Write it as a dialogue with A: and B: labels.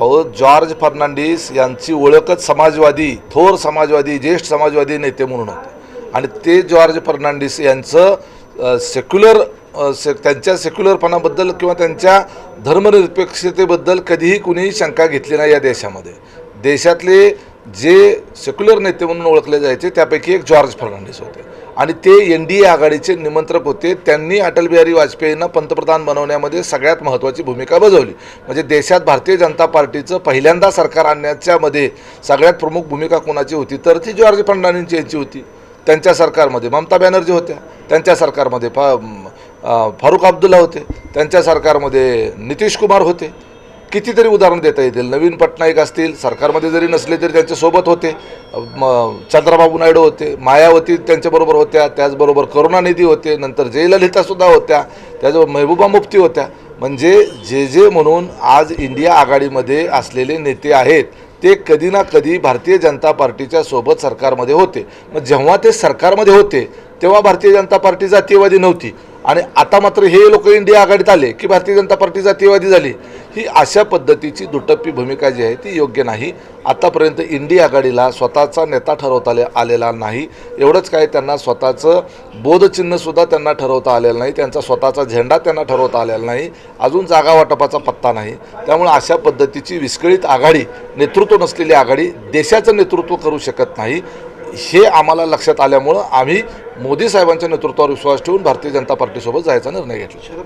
A: अहो जॉर्ज फर्नांडिस यांची ओळखच समाजवादी थोर समाजवादी ज्येष्ठ समाजवादी नेते म्हणून होते. आणि ते जॉर्ज फर्नांडिस यांचं सेक्युलर से त्यांच्या सेक्युलरपणाबद्दल किंवा त्यांच्या धर्मनिरपेक्षतेबद्दल कधीही कुणीही शंका घेतली नाही या देशामध्ये. देशातले जे सेक्युलर नेते म्हणून ओळखले जायचे त्यापैकी एक जॉर्ज फर्नांडिस होते. आणि ते एन डी ए आघाडीचे निमंत्रक होते. त्यांनी अटल बिहारी वाजपेयींना पंतप्रधान बनवण्यामध्ये सगळ्यात महत्त्वाची भूमिका बजावली. म्हणजे देशात भारतीय जनता पार्टीचं पहिल्यांदा सरकार आणण्याच्यामध्ये सगळ्यात प्रमुख भूमिका कोणाची होती? तर ती जॉर्ज फर्नांडिस यांची होती. त्यांच्या सरकारमध्ये ममता बॅनर्जी होत्या. त्यांच्या सरकारमध्ये फा फारुख अब्दुल्ला होते. त्यांच्या सरकारमध्ये नितीश कुमार होते. कितीतरी उदाहरण देता येतील. नवीन पटनाईक असतील सरकारमध्ये जरी नसले तरी त्यांच्यासोबत होते. म, चंद्रबाबू नायडू होते मायावती त्यांच्याबरोबर होत्या त्याचबरोबर करुणानिधी होते नंतर जयललितासुद्धा होत्या त्याचबरोबर महबूबा मुफ्ती होत्या. म्हणजे जे जे म्हणून आज इंडिया आघाडीमध्ये असलेले नेते आहेत ते कधी ना कधी भारतीय जनता पार्टीच्या सोबत सरकारमध्ये होते. मग जेव्हा ते सरकारमध्ये होते तेव्हा भारतीय जनता पार्टी जातीयवादी नव्हती. आणि आता मात्र हे लोक इंडिया आघाडीत आले की भारतीय जनता पार्टी जातीयवादी झाली. ही अशा पद्धतीची दुटप्पी भूमिका जी आहे ती योग्य नाही. आतापर्यंत इंडिया आघाडीला स्वतःचा नेता ठरवता आले आलेला नाही. एवढंच काय त्यांना स्वतःचं बोधचिन्हसुद्धा त्यांना ठरवता आलेलं नाही. त्यांचा स्वतःचा झेंडा त्यांना ठरवता आलेला नाही. अजून जागा वाटपाचा पत्ता नाही. त्यामुळे अशा पद्धतीची विस्कळीत आघाडी नेतृत्व नसलेली आघाडी देशाचं नेतृत्व करू शकत नाही. हे आम्हाला लक्षात आल्यामुळं आम्ही मोदी साहेबांच्या नेतृत्वावर विश्वास ठेवून भारतीय जनता पार्टीसोबत जायचा निर्णय घेतला.